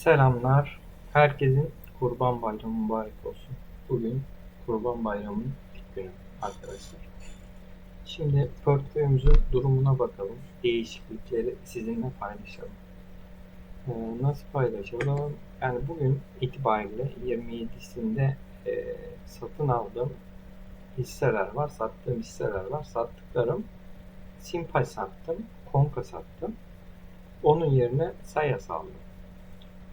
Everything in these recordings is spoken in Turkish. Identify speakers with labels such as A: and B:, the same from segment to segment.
A: Selamlar. Herkesin Kurban Bayramı mübarek olsun. Bugün Kurban Bayramı'nın ilk günü arkadaşlar. Şimdi portföyümüzün durumuna bakalım. Değişiklikleri sizinle paylaşalım. Ee, nasıl paylaşalım? Yani bugün itibariyle 27'sinde e, satın aldığım hisseler var, sattığım hisseler var. Sattıklarım Simpay sattım, Konka sattım. Onun yerine Sayas aldım.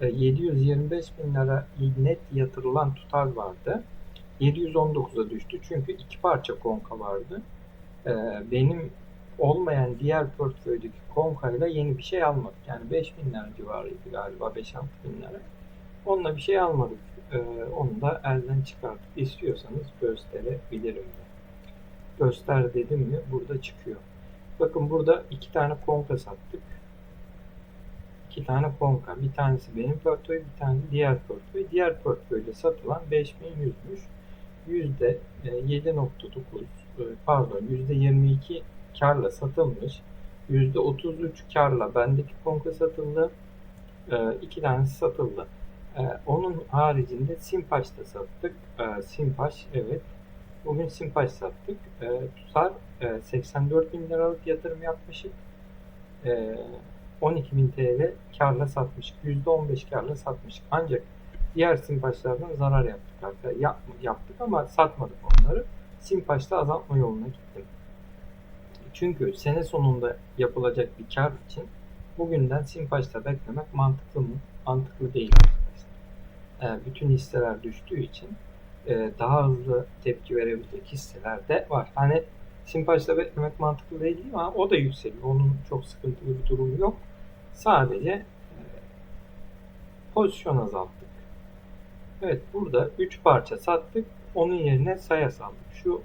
A: E, 725 bin lira net yatırılan tutar vardı. 719'a düştü çünkü iki parça konka vardı. E, Benim olmayan diğer portföydeki konkayla yeni bir şey almadık. Yani 5 bin lira civarıydı galiba 5-6 bin lira. Onunla bir şey almadık. E, Onu da elden çıkartıp istiyorsanız gösterebilirim. Göster dedim mi burada çıkıyor. Bakın burada iki tane konka sattık iki tane konka. Bir tanesi benim portföy, bir tane diğer portföy. Diğer portföyde satılan 5100'müş. Yüzde e, 7.9 e, pardon yüzde 22 karla satılmış. Yüzde 33 karla bendeki konka satıldı. E, iki tanesi satıldı. Onun haricinde Simpaş'ta sattık. E, Simpaş evet. Bugün Simpaş sattık. Tutar e, 84 bin liralık yatırım yapmışık. E, 12.000 TL karla satmışık. %15 karla satmışık. Ancak diğer simpaçlardan zarar yaptık arkadaşlar. Yap, yaptık ama satmadık onları. Simpaçta azaltma yoluna gittim. Çünkü sene sonunda yapılacak bir kar için bugünden Simpaç'ta beklemek mantıklı mı? Mantıklı değil. Ee, bütün hisseler düştüğü için e, daha hızlı tepki verebilecek hisseler de var. Hani Simpaç'ta beklemek mantıklı değil ama o da yükseliyor. Onun çok sıkıntılı bir durumu yok. Sadece e, pozisyon azalttık. Evet burada 3 parça sattık. Onun yerine saya saldık. Şu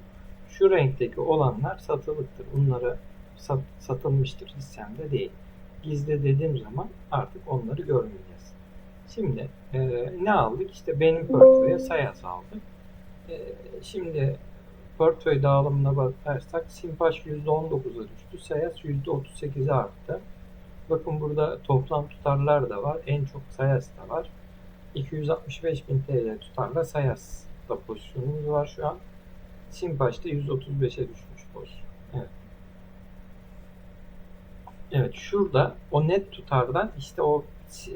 A: şu renkteki olanlar satılıktır. Bunlara sat, satılmıştır hissemde değil. Gizli dediğim zaman artık onları görmeyeceğiz. Şimdi e, ne aldık? İşte benim portföye sayas aldık. E, şimdi portföy dağılımına bakarsak Simpaş %19'a düştü. Sayas %38'e arttı. Bakın burada toplam tutarlar da var. En çok Sayas da var. 265 bin TL tutarla Sayas'ta pozisyonumuz var şu an. Simpaş'ta 135'e düşmüş pozisyon. Evet. Evet şurada o net tutardan işte o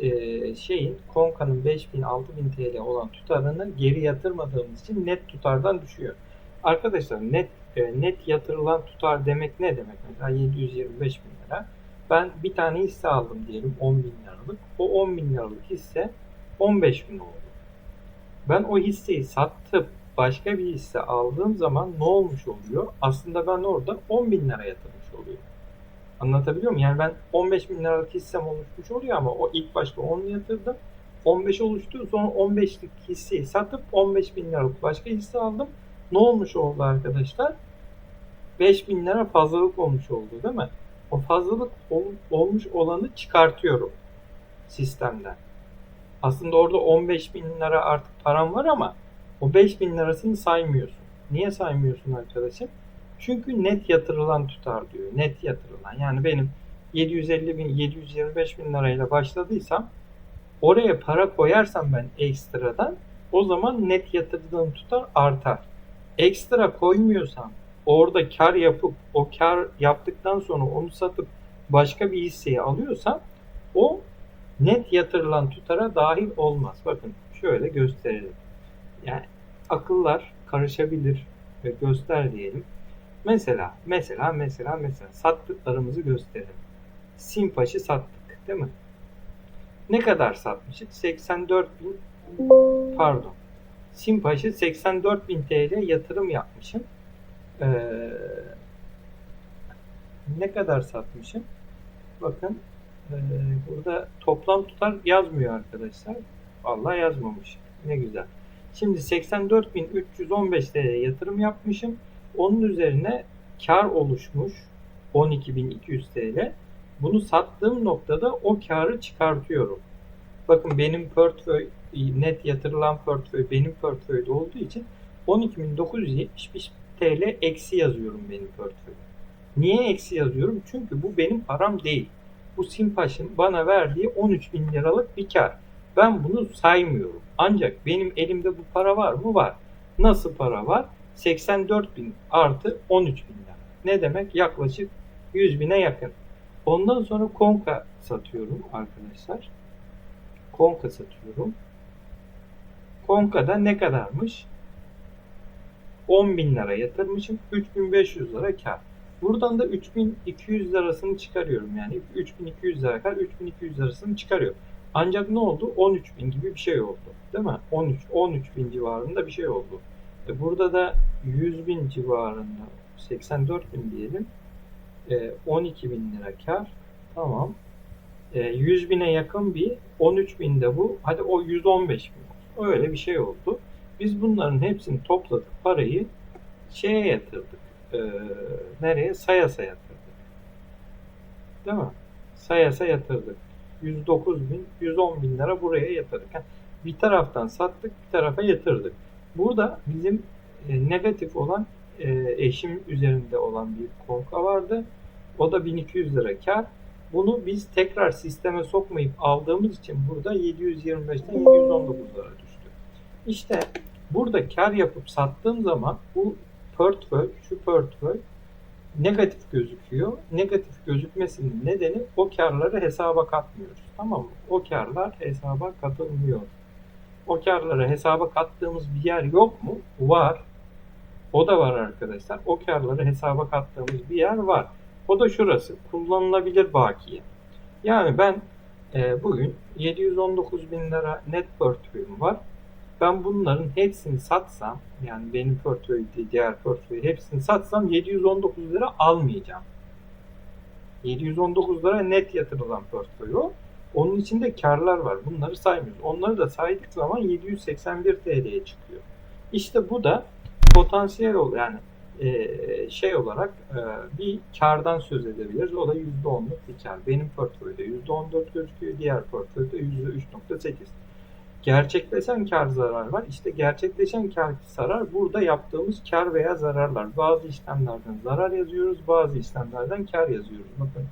A: e, şeyin Konka'nın 5000 6000 TL olan tutarını geri yatırmadığımız için net tutardan düşüyor. Arkadaşlar net e, net yatırılan tutar demek ne demek? Mesela 725 bin lira. Ben bir tane hisse aldım diyelim 10 bin liralık. O 10 bin liralık hisse 15 bin oldu. Ben o hisseyi satıp başka bir hisse aldığım zaman ne olmuş oluyor? Aslında ben orada 10 bin lira yatırmış oluyorum. Anlatabiliyor muyum? Yani ben 15 bin liralık hissem oluşmuş oluyor ama o ilk başta 10 yatırdım. 15 oluştu. Sonra 15'lik hisseyi satıp 15 bin liralık başka hisse aldım. Ne olmuş oldu arkadaşlar? 5 bin lira fazlalık olmuş oldu değil mi? O fazlalık ol, olmuş olanı çıkartıyorum sistemden. Aslında orada 15 bin lira artık param var ama o 5 bin lirasını saymıyorsun. Niye saymıyorsun arkadaşım? Çünkü net yatırılan tutar diyor. Net yatırılan. Yani benim 750 bin, 725 bin lirayla başladıysam oraya para koyarsam ben ekstradan o zaman net yatırdığım tutar artar. Ekstra koymuyorsam orada kar yapıp o kar yaptıktan sonra onu satıp başka bir hisseyi alıyorsam o net yatırılan tutara dahil olmaz. Bakın şöyle gösterelim. Yani akıllar karışabilir ve göster diyelim. Mesela, mesela, mesela, mesela sattıklarımızı gösterelim. Simpaş'ı sattık değil mi? Ne kadar satmışık? 84 bin pardon. Simpaş'ı 84 bin TL yatırım yapmışım. Ee, ne kadar satmışım? Bakın ee, burada toplam tutar yazmıyor arkadaşlar. Vallahi yazmamış. Ne güzel. Şimdi 84.315 TL yatırım yapmışım. Onun üzerine kar oluşmuş 12.200 TL. Bunu sattığım noktada o karı çıkartıyorum. Bakın benim portföy net yatırılan portföy benim portföyde olduğu için 12.975 TL eksi yazıyorum benim portföyde. Niye eksi yazıyorum? Çünkü bu benim param değil. Bu Simpaş'ın bana verdiği 13 bin liralık bir kar. Ben bunu saymıyorum. Ancak benim elimde bu para var mı? Var. Nasıl para var? 84 bin artı 13 bin lira. Ne demek? Yaklaşık 100 bine yakın. Ondan sonra konka satıyorum arkadaşlar. Konka satıyorum. Konka'da ne kadarmış? 10 bin lira yatırmışım. 3500 lira kar. Buradan da 3200 lirasını çıkarıyorum. Yani 3200 lira kar 3200 lirasını çıkarıyorum. Ancak ne oldu? 13 bin gibi bir şey oldu. Değil mi? 13, 13 bin civarında bir şey oldu. E burada da 100 bin civarında 84 bin diyelim. E, 12 bin lira kar. Tamam. E, 100 bine yakın bir 13 bin de bu. Hadi o 115 bin. Öyle bir şey oldu. Biz bunların hepsini topladık. Parayı şeye yatırdık. E, nereye? Sayas'a yatırdık. Değil mi? Sayas'a yatırdık. 109 bin, 110 bin lira buraya yatırdık. Yani bir taraftan sattık, bir tarafa yatırdık. Burada bizim e, negatif olan e, eşim üzerinde olan bir konka vardı. O da 1200 lira kar. Bunu biz tekrar sisteme sokmayıp aldığımız için burada 725'ten 719 lira. İşte burada kar yapıp sattığım zaman bu portföy, şu portföy negatif gözüküyor. Negatif gözükmesinin nedeni o karları hesaba katmıyoruz. Tamam mı? O karlar hesaba katılmıyor. O karları hesaba kattığımız bir yer yok mu? Var. O da var arkadaşlar. O karları hesaba kattığımız bir yer var. O da şurası. Kullanılabilir bakiye. Yani ben e, bugün 719 bin lira net portföyüm var. Ben bunların hepsini satsam yani benim portföy diğer portföy hepsini satsam 719 lira almayacağım. 719 lira net yatırılan portföy o. Onun içinde karlar var. Bunları saymıyoruz. Onları da saydık zaman 781 TL'ye çıkıyor. İşte bu da potansiyel ol yani e, şey olarak e, bir kardan söz edebiliriz. O da %10'luk bir kar. Benim portföyde %14 gözüküyor. Diğer portföyde %3.8. Gerçekleşen kar zarar var. İşte gerçekleşen kar zarar burada yaptığımız kar veya zararlar. Bazı işlemlerden zarar yazıyoruz, bazı işlemlerden kar yazıyoruz. Bakın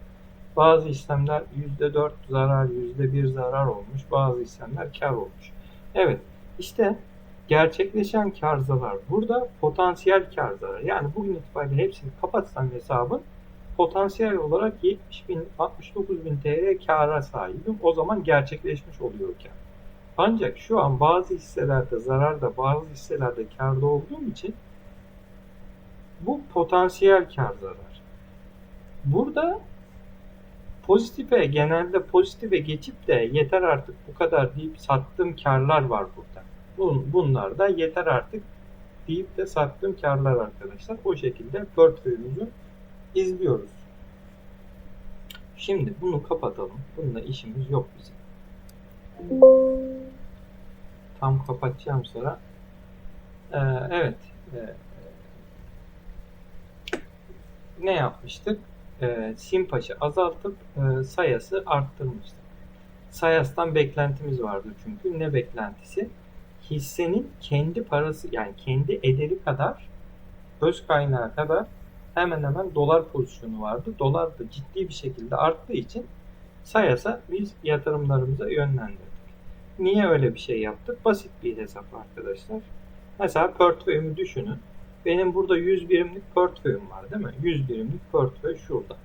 A: bazı işlemler %4 zarar, %1 zarar olmuş, bazı işlemler kar olmuş. Evet, işte gerçekleşen kar zarar. Burada potansiyel kar zarar. Yani bugün itibariyle hepsini kapatsam hesabın potansiyel olarak 70 bin, 69 bin TL kara sahibim. O zaman gerçekleşmiş oluyor kar. Ancak şu an bazı hisselerde zararda, bazı hisselerde karda olduğum için bu potansiyel kar zarar. Burada pozitife genelde pozitife geçip de yeter artık bu kadar deyip sattığım karlar var burada. Bun, bunlar da yeter artık deyip de sattığım karlar arkadaşlar. O şekilde portföyümüzü izliyoruz. Şimdi bunu kapatalım. Bununla işimiz yok bizim. Tam kapatacağım sonra. Ee, evet. Ee, ne yapmıştık? Ee, Simpaş'ı azaltıp e, sayası arttırmıştık. Sayas'tan beklentimiz vardı çünkü. Ne beklentisi? Hissenin kendi parası yani kendi ederi kadar öz kaynağı kadar hemen hemen dolar pozisyonu vardı. Dolar da ciddi bir şekilde arttığı için Sayas'a biz yatırımlarımıza yönlendirdik. Niye öyle bir şey yaptık? Basit bir hesap arkadaşlar. Mesela portföyümü düşünün. Benim burada 100 birimlik portföyüm var değil mi? 100 birimlik portföy şurada.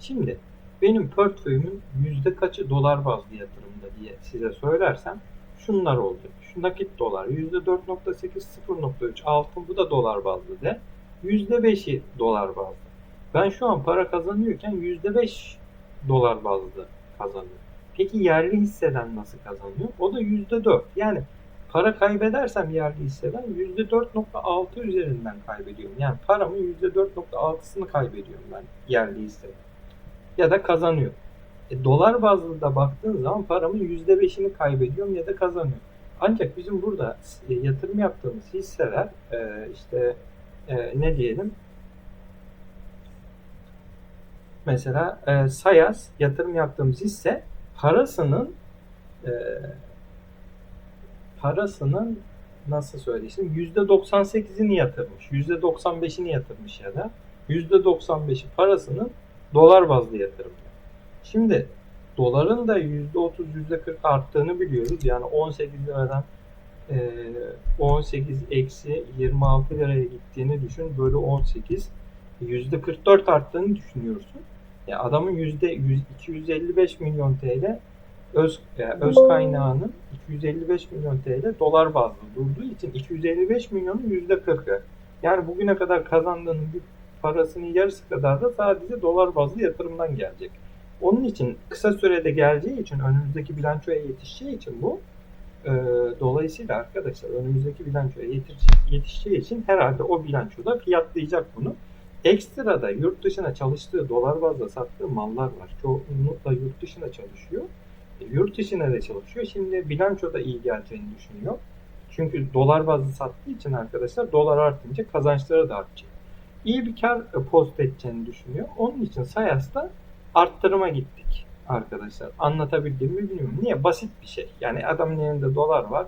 A: Şimdi benim portföyümün yüzde kaçı dolar bazlı yatırımda diye size söylersem şunlar olacak. Şu nakit dolar yüzde 4.8 0.3 altın bu da dolar bazlı de. Yüzde 5'i dolar bazlı. Ben şu an para kazanıyorken yüzde 5 dolar bazlı kazanıyor. Peki yerli hisseden nasıl kazanıyor? O da yüzde 4. Yani para kaybedersem yerli hisseden yüzde 4.6 üzerinden kaybediyorum. Yani paramın yüzde 4.6'sını kaybediyorum ben yerli hisseden. Ya da kazanıyor. E, dolar bazlı da baktığın zaman paramın yüzde 5'ini kaybediyorum ya da kazanıyorum. Ancak bizim burada e, yatırım yaptığımız hisseler e, işte e, ne diyelim mesela e, Sayas yatırım yaptığımız hisse parasının e, parasının nasıl söyleyeyim yüzde 98'ini yatırmış. yüzde 95'ini yatırmış ya da yüzde 95'i parasının dolar bazlı yatırımı. Şimdi doların da %30 %40 arttığını biliyoruz. Yani 18 liradan e, 18 eksi 26 liraya gittiğini düşün. Bölü 18 %44 arttığını düşünüyorsun. Ya adamın yüzde 100 255 milyon TL öz yani öz kaynağının 255 milyon TL dolar bazlı durduğu için 255 milyonun yüzde 40'ı. Yani bugüne kadar kazandığının bir parasının yarısı kadar da sadece dolar bazlı yatırımdan gelecek. Onun için kısa sürede geleceği için önümüzdeki bilançoya yetişeceği için bu e, dolayısıyla arkadaşlar önümüzdeki bilançoya yetişeceği için herhalde o bilançoda fiyatlayacak bunu. Ekstra da yurt dışına çalıştığı dolar bazda sattığı mallar var. Çoğunlukla yurt dışına çalışıyor. E, yurt dışına da çalışıyor. Şimdi bilançoda iyi geleceğini düşünüyor. Çünkü dolar bazlı sattığı için arkadaşlar dolar artınca kazançları da artacak. İyi bir kar e, post edeceğini düşünüyor. Onun için Sayas'ta arttırıma gittik arkadaşlar. Anlatabildim mi bilmiyorum. Niye? Basit bir şey. Yani adamın elinde dolar var.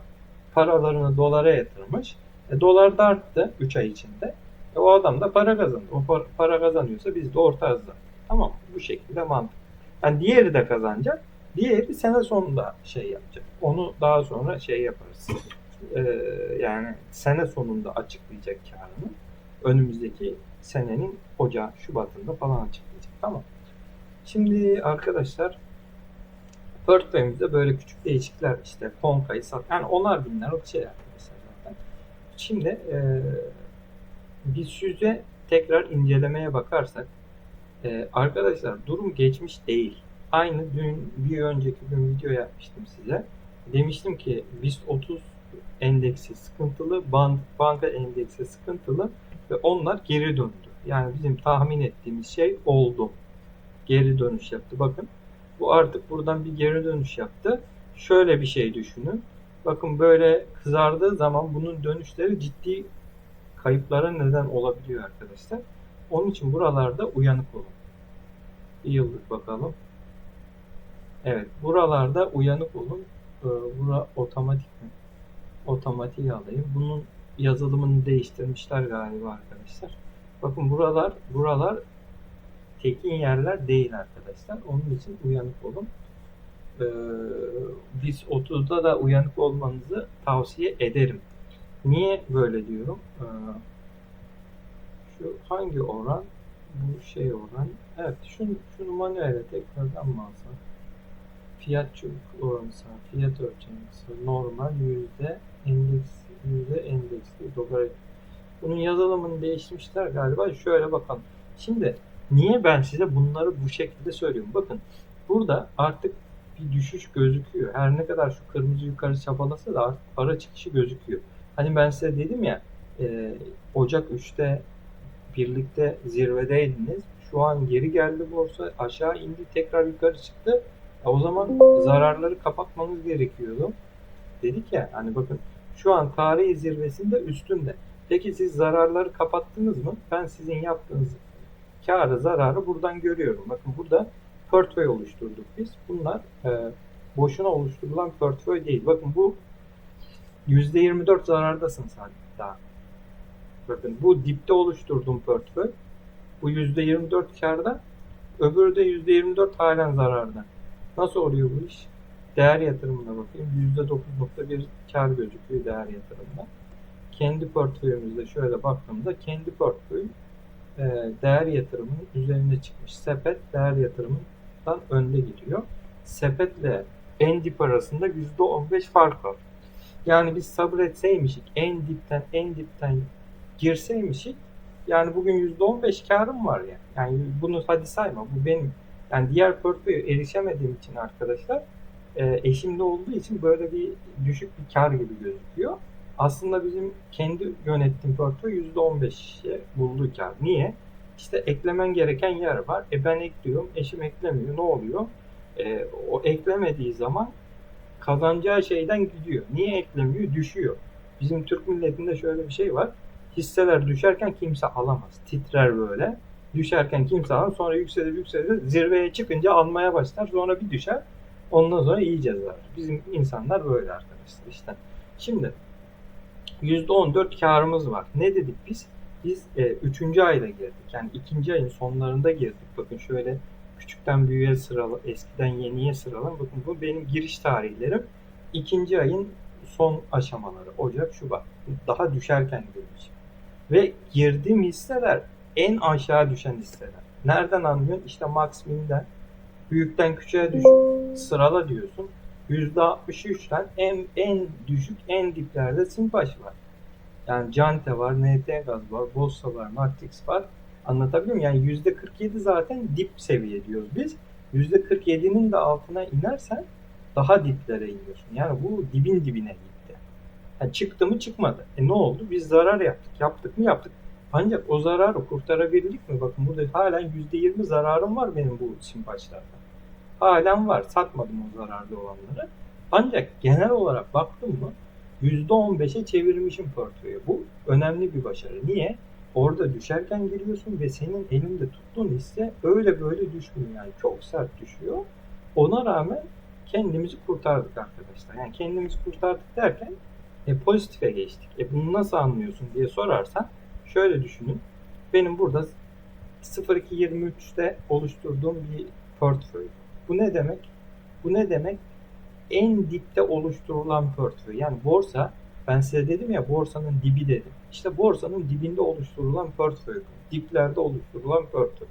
A: Paralarını dolara yatırmış. E, dolar da arttı 3 ay içinde. E, o adam da para kazandı. O para, kazanıyorsa biz de ortağız da. Tamam? Bu şekilde mantık. Yani diğeri de kazanacak. Diğeri sene sonunda şey yapacak. Onu daha sonra şey yaparız. Ee, yani sene sonunda açıklayacak karını. Önümüzdeki senenin Ocağı, Şubat'ında falan açıklayacak. Tamam. Şimdi arkadaşlar portföyümüzde böyle küçük değişiklikler işte Konka'yı sat. Yani onar bin liralık şey arkadaşlar zaten. Şimdi e, biz yüze tekrar incelemeye bakarsak e, arkadaşlar durum geçmiş değil. Aynı dün bir önceki gün video yapmıştım size. Demiştim ki BIST 30 endeksi sıkıntılı, bank, banka endeksi sıkıntılı ve onlar geri döndü. Yani bizim tahmin ettiğimiz şey oldu. Geri dönüş yaptı. Bakın bu artık buradan bir geri dönüş yaptı. Şöyle bir şey düşünün. Bakın böyle kızardığı zaman bunun dönüşleri ciddi kayıplara neden olabiliyor arkadaşlar. Onun için buralarda uyanık olun. Bir yıllık bakalım. Evet, buralarda uyanık olun. Ee, bura otomatik mi? Otomatik alayım. Bunun yazılımını değiştirmişler galiba arkadaşlar. Bakın buralar, buralar tekin yerler değil arkadaşlar. Onun için uyanık olun. Ee, biz 30'da da uyanık olmanızı tavsiye ederim. Niye böyle diyorum? Ee, şu hangi oran? Bu şey oran. Evet, şunu, şunu manuelde tekrardan mı alsam? Fiyat çubuk oranısı, fiyat ölçeğimizi, normal yüzde endeks, yüzde endeksli dolar. Bunun yazılımını değiştirmişler galiba. Şöyle bakalım. Şimdi niye ben size bunları bu şekilde söylüyorum? Bakın burada artık bir düşüş gözüküyor. Her ne kadar şu kırmızı yukarı çapalasa da artık para çıkışı gözüküyor. Hani ben size dedim ya e, Ocak 3'te birlikte zirvedeydiniz. Şu an geri geldi borsa aşağı indi tekrar yukarı çıktı. E, o zaman zararları kapatmanız gerekiyordu. Dedik ya hani bakın şu an tarihi zirvesinde üstünde. Peki siz zararları kapattınız mı? Ben sizin yaptığınız karı zararı buradan görüyorum. Bakın burada portföy oluşturduk biz. Bunlar e, boşuna oluşturulan portföy değil. Bakın bu %24 zarardasın sadece daha. Bakın bu dipte oluşturduğum portföy. Bu %24 karda. Öbürü de %24 halen zararda. Nasıl oluyor bu iş? Değer yatırımına bakayım. %9.1 kar gözüküyor değer yatırımda. Kendi portföyümüzde şöyle baktığımda kendi portföy e, değer yatırımının üzerine çıkmış. Sepet değer yatırımından önde gidiyor. Sepetle en dip arasında %15 fark var. Yani biz sabretseymişik en dipten en dipten girseymişik yani bugün %15 karım var ya. Yani bunu hadi sayma bu benim. Yani diğer portföye erişemediğim için arkadaşlar e, eşimde olduğu için böyle bir düşük bir kar gibi gözüküyor. Aslında bizim kendi yönettiğim portföy %15'e bulduğu kar. Niye? İşte eklemen gereken yer var. E ben ekliyorum, eşim eklemiyor. Ne oluyor? E, o eklemediği zaman kazanacağı şeyden gidiyor. Niye eklemiyor? Düşüyor. Bizim Türk milletinde şöyle bir şey var. Hisseler düşerken kimse alamaz. Titrer böyle. Düşerken kimse alamaz. Sonra yükselir yükselir. Zirveye çıkınca almaya başlar. Sonra bir düşer. Ondan sonra iyice zarar. Bizim insanlar böyle arkadaşlar işte. Şimdi %14 karımız var. Ne dedik biz? Biz 3. E, ayda girdik. Yani 2. ayın sonlarında girdik. Bakın şöyle küçükten büyüğe sırala, eskiden yeniye sırala. Bakın bu benim giriş tarihlerim. İkinci ayın son aşamaları. Ocak, Şubat. Daha düşerken girmiş. Ve girdiğim hisseler en aşağı düşen hisseler. Nereden anlıyorsun? İşte Max Min'den büyükten küçüğe düş sırala diyorsun. %63'ten en en düşük en diplerde Simpaş var. Yani Cante var, NT Gaz var, Bossa var, Matrix var. Anlatabiliyor muyum? Yani %47 zaten dip seviye diyoruz biz. %47'nin de altına inersen daha diplere iniyorsun. Yani bu dibin dibine gitti. Yani çıktı mı çıkmadı. E ne oldu? Biz zarar yaptık. Yaptık mı yaptık. Ancak o zararı kurtarabildik mi? Bakın burada halen %20 zararım var benim bu simpaçlarda. Halen var. Satmadım o zararlı olanları. Ancak genel olarak baktım mı %15'e çevirmişim portföyü. Bu önemli bir başarı. Niye? Orada düşerken giriyorsun ve senin elinde tuttuğun hisse öyle böyle düşmüyor. Yani çok sert düşüyor. Ona rağmen kendimizi kurtardık arkadaşlar. Yani kendimizi kurtardık derken e, pozitife geçtik. E bunu nasıl anlıyorsun diye sorarsan şöyle düşünün. Benim burada 0223'te oluşturduğum bir portföy. Bu ne demek? Bu ne demek? En dipte oluşturulan portföy. Yani borsa ben size dedim ya borsanın dibi dedim. İşte borsanın dibinde oluşturulan portföy. Diplerde oluşturulan portföy.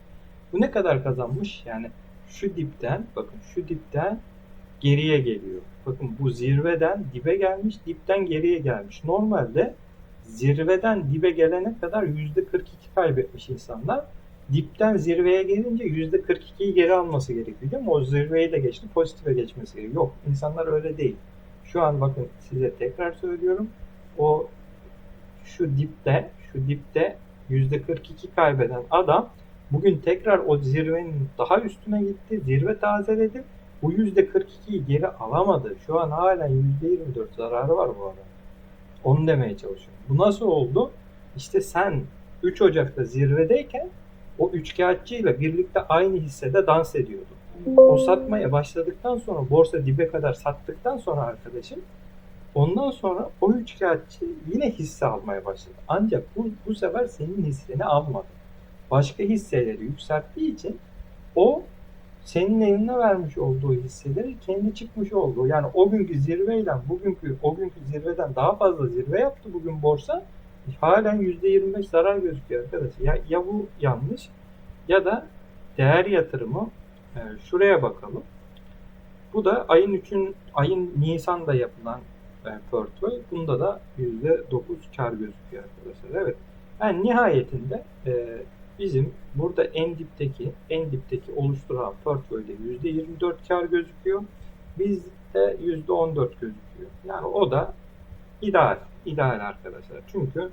A: Bu ne kadar kazanmış? Yani şu dipten bakın şu dipten geriye geliyor. Bakın bu zirveden dibe gelmiş, dipten geriye gelmiş. Normalde zirveden dibe gelene kadar %42 kaybetmiş insanlar. Dipten zirveye gelince %42'yi geri alması gerekiyor değil mi? O zirveyi de geçti, pozitife geçmesi gerekiyor. Yok, insanlar öyle değil. Şu an bakın size tekrar söylüyorum. O şu dipte, şu dipte %42 kaybeden adam bugün tekrar o zirvenin daha üstüne gitti. Zirve tazeledi. Bu %42'yi geri alamadı. Şu an hala %24 zararı var bu arada. Onu demeye çalışıyorum. Bu nasıl oldu? İşte sen 3 Ocak'ta zirvedeyken o üçkağıtçıyla birlikte aynı hissede dans ediyordun. O satmaya başladıktan sonra borsa dibe kadar sattıktan sonra arkadaşım ondan sonra o üçkağıtçı yine hisse almaya başladı. Ancak bu, bu sefer senin hisseni almadı. Başka hisseleri yükselttiği için o senin eline vermiş olduğu hisseleri kendi çıkmış olduğu yani o günkü zirveyle bugünkü o günkü zirveden daha fazla zirve yaptı bugün borsa halen %25 zarar gözüküyor arkadaşlar. Ya, ya bu yanlış ya da değer yatırımı şuraya bakalım. Bu da ayın 3'ün ayın Nisan'da yapılan e, portföy. Bunda da %9 kar gözüküyor arkadaşlar. Evet. Yani nihayetinde e, bizim burada en dipteki en dipteki oluşturan portföyde %24 kar gözüküyor. Bizde %14 gözüküyor. Yani o da ideal. ideal arkadaşlar. Çünkü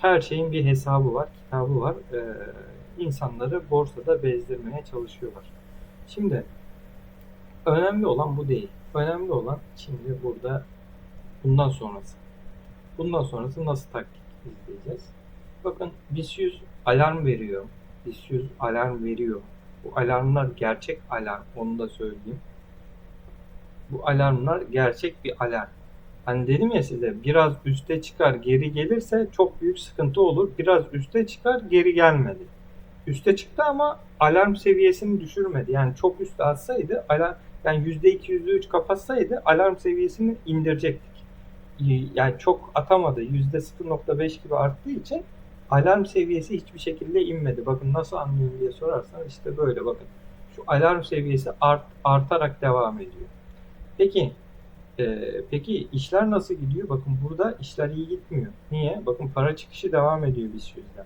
A: her şeyin bir hesabı var, kitabı var. Ee, insanları borsada bezdirmeye çalışıyorlar. Şimdi önemli olan bu değil. Önemli olan şimdi burada bundan sonrası. Bundan sonrası nasıl taktik izleyeceğiz? Bakın BIST 100 alarm veriyor. BIST 100 alarm veriyor. Bu alarmlar gerçek alarm. Onu da söyleyeyim. Bu alarmlar gerçek bir alarm. Hani dedim ya size biraz üste çıkar geri gelirse çok büyük sıkıntı olur. Biraz üste çıkar geri gelmedi üste çıktı ama alarm seviyesini düşürmedi. Yani çok üste atsaydı alarm yani %2 %3 kapatsaydı alarm seviyesini indirecektik. Ee, yani çok atamadı. %0.5 gibi arttığı için alarm seviyesi hiçbir şekilde inmedi. Bakın nasıl anlıyorum diye sorarsanız işte böyle bakın. Şu alarm seviyesi art, artarak devam ediyor. Peki e, peki işler nasıl gidiyor? Bakın burada işler iyi gitmiyor. Niye? Bakın para çıkışı devam ediyor bir yüzden.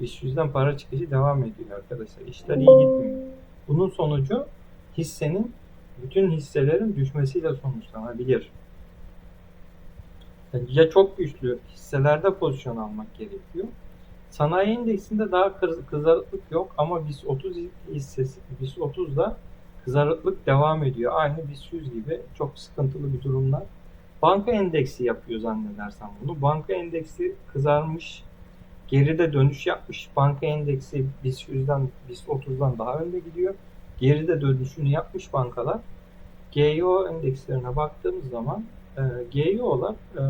A: 500'den para çıkışı devam ediyor arkadaşlar. İşler iyi gitmiyor. Bunun sonucu hissenin bütün hisselerin düşmesiyle sonuçlanabilir. Yani ya çok güçlü hisselerde pozisyon almak gerekiyor. Sanayi endeksinde daha kızarıklık yok ama BIST 30 hissesi BIST 30'da kızarıklık devam ediyor. Aynı BIST 100 gibi çok sıkıntılı bir durumlar. Banka endeksi yapıyor zannedersem bunu. Banka endeksi kızarmış geride dönüş yapmış. Banka endeksi BIST 100'den, BIST 30'dan daha önde gidiyor. Geride dönüşünü yapmış bankalar. GEO endekslerine baktığımız zaman e, GEO'lar e,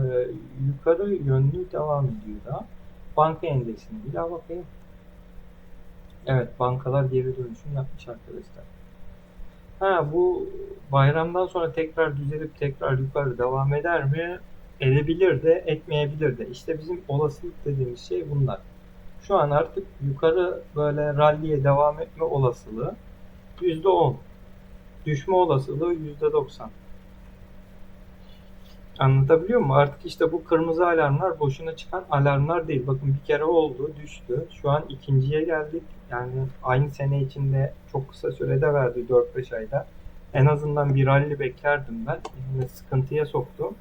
A: yukarı yönlü devam ediyor daha. Banka endeksine bir daha bakayım. Evet bankalar geri dönüşüm yapmış arkadaşlar. Ha bu bayramdan sonra tekrar düzelip tekrar yukarı devam eder mi? Edebilir de etmeyebilir de. İşte bizim olasılık dediğimiz şey bunlar. Şu an artık yukarı böyle ralliye devam etme olasılığı %10. Düşme olasılığı %90. Anlatabiliyor muyum? Artık işte bu kırmızı alarmlar boşuna çıkan alarmlar değil. Bakın bir kere oldu, düştü. Şu an ikinciye geldik. Yani aynı sene içinde çok kısa sürede verdi 4-5 ayda. En azından bir rally beklerdim ben. Yani sıkıntıya soktu.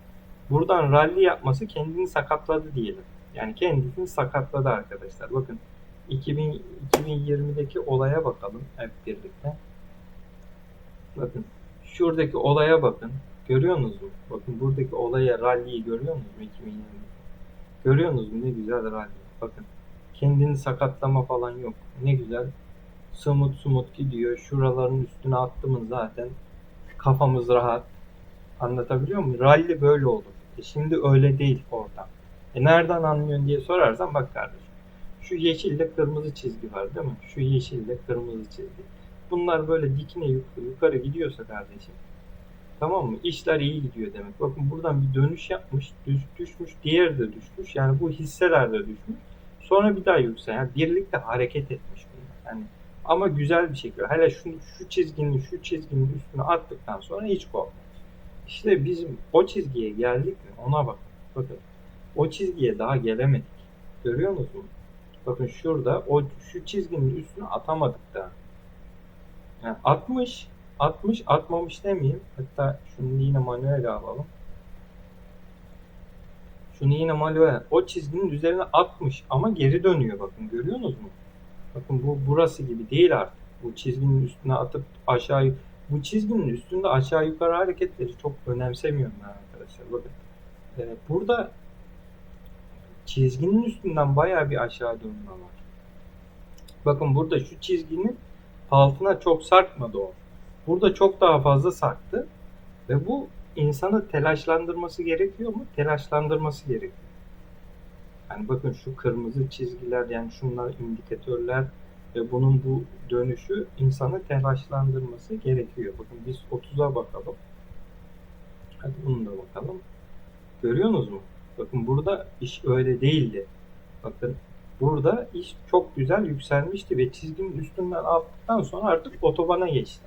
A: Buradan rally yapması kendini sakatladı diyelim. Yani kendisini sakatladı arkadaşlar. Bakın 2000, 2020'deki olaya bakalım hep birlikte. Bakın şuradaki olaya bakın. Görüyorsunuz mu? Bakın buradaki olaya rally'yi görüyor musunuz mu 2020'de? Görüyorsunuz mu? Ne güzel rally. Bakın kendini sakatlama falan yok. Ne güzel. Sumut sumut gidiyor. Şuraların üstüne attığımız zaten kafamız rahat. Anlatabiliyor muyum? Rally böyle olur. E şimdi öyle değil ortam. E nereden anlıyorsun diye sorarsan bak kardeşim. Şu yeşille kırmızı çizgi var değil mi? Şu yeşille kırmızı çizgi. Bunlar böyle dikine yukarı, yukarı gidiyorsa kardeşim. Tamam mı? İşler iyi gidiyor demek. Bakın buradan bir dönüş yapmış, düş, düşmüş, diğeri de düşmüş. Yani bu hisseler de düşmüş. Sonra bir daha yüksel. Yani birlikte hareket etmiş bunlar. Yani ama güzel bir şekilde. Hele şu, şu çizginin, şu çizginin üstüne attıktan sonra hiç korkma. İşte bizim o çizgiye geldik mi? Ona bakın. Bakın. O çizgiye daha gelemedik. Görüyor musunuz? Bakın şurada o şu çizginin üstüne atamadık daha. Yani 60 60 atmamış demeyeyim. Hatta şunu yine manuel alalım. Şunu yine manuel. O çizginin üzerine atmış ama geri dönüyor bakın. Görüyorsunuz mu? Bakın bu burası gibi değil artık. Bu çizginin üstüne atıp aşağı bu çizginin üstünde aşağı yukarı hareketleri çok önemsemiyorum ben arkadaşlar. Bakın. Ee, burada çizginin üstünden bayağı bir aşağı dönme var. Bakın burada şu çizginin altına çok sarkmadı o. Burada çok daha fazla sarktı. Ve bu insanı telaşlandırması gerekiyor mu? Telaşlandırması gerekiyor. Yani bakın şu kırmızı çizgiler yani şunlar indikatörler ve bunun bu dönüşü insanı telaşlandırması gerekiyor. Bakın biz 30'a bakalım. Hadi bunu da bakalım. Görüyorsunuz mu? Bakın burada iş öyle değildi. Bakın burada iş çok güzel yükselmişti ve çizginin üstünden attıktan sonra artık otobana geçti.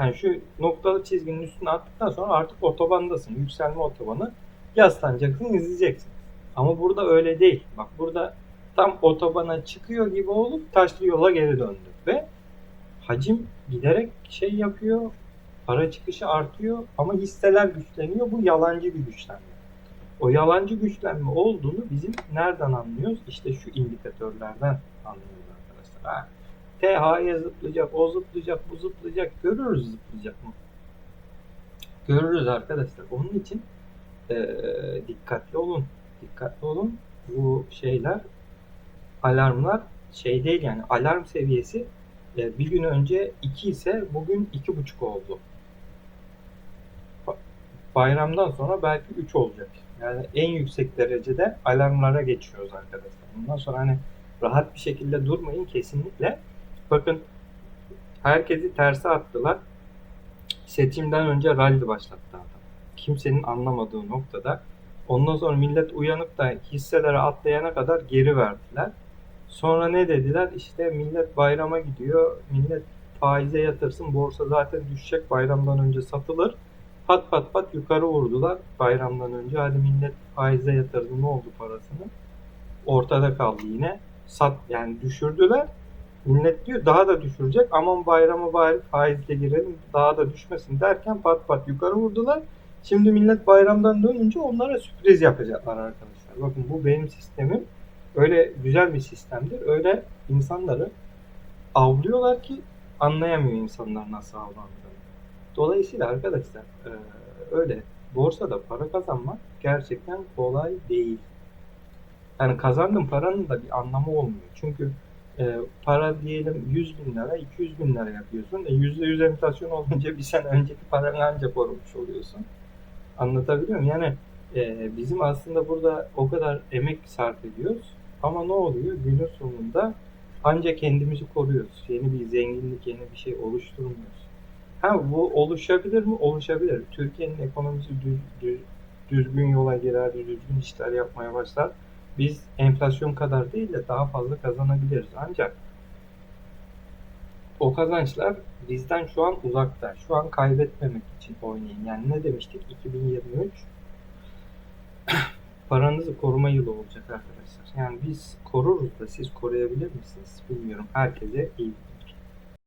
A: Yani şu noktalı çizginin üstüne attıktan sonra artık otobandasın. Yükselme otobanı yaslanacaksın, izleyeceksin. Ama burada öyle değil. Bak burada tam otobana çıkıyor gibi olup taşlı yola geri döndü. Ve hacim giderek şey yapıyor, para çıkışı artıyor ama hisseler güçleniyor. Bu yalancı bir güçlenme. O yalancı güçlenme olduğunu bizim nereden anlıyoruz? İşte şu indikatörlerden anlıyoruz arkadaşlar. Ha. TH'ye zıplayacak, o zıplayacak, bu zıplayacak. Görürüz zıplayacak mı? Görürüz arkadaşlar. Onun için e, dikkatli olun. Dikkatli olun. Bu şeyler alarmlar şey değil yani alarm seviyesi e, bir gün önce 2 ise bugün 2.5 oldu. Bayramdan sonra belki 3 olacak. Yani en yüksek derecede alarmlara geçiyoruz arkadaşlar. Bundan sonra hani rahat bir şekilde durmayın kesinlikle. Bakın herkesi terse attılar. Seçimden önce rally başlattı adam. Kimsenin anlamadığı noktada. Ondan sonra millet uyanıp da hisselere atlayana kadar geri verdiler. Sonra ne dediler? İşte millet bayrama gidiyor. Millet faize yatırsın. Borsa zaten düşecek. Bayramdan önce satılır. Pat pat pat yukarı vurdular bayramdan önce. Hadi millet faize yatırdı. Ne oldu parasını? Ortada kaldı yine. Sat yani düşürdüler. Millet diyor daha da düşürecek. Aman bayrama bari faizle girelim daha da düşmesin derken pat pat yukarı vurdular. Şimdi millet bayramdan dönünce onlara sürpriz yapacaklar arkadaşlar. Bakın bu benim sistemim. Öyle güzel bir sistemdir. Öyle insanları avlıyorlar ki anlayamıyor insanlar nasıl avlandığını. Dolayısıyla arkadaşlar e, öyle borsada para kazanmak gerçekten kolay değil. Yani kazandığın paranın da bir anlamı olmuyor. Çünkü e, para diyelim 100 bin lira, 200 bin lira yapıyorsun. E, %100 enflasyon olunca bir sene önceki paranı ancak korumuş oluyorsun. Anlatabiliyor muyum? Yani e, bizim aslında burada o kadar emek sarf ediyoruz. Ama ne oluyor? Günün sonunda Ancak kendimizi koruyoruz. Yeni bir zenginlik, yeni bir şey oluşturmuyoruz. Ha bu oluşabilir mi? Oluşabilir. Türkiye'nin ekonomisi düz, düz, düzgün yola girer, düzgün işler yapmaya başlar. Biz enflasyon kadar değil de daha fazla kazanabiliriz. Ancak o kazançlar bizden şu an uzakta. Şu an kaybetmemek için oynayın. Yani ne demiştik? 2023 paranızı koruma yılı olacak arkadaşlar. Yani biz koruruz da siz koruyabilir misiniz? Bilmiyorum. Herkese iyi.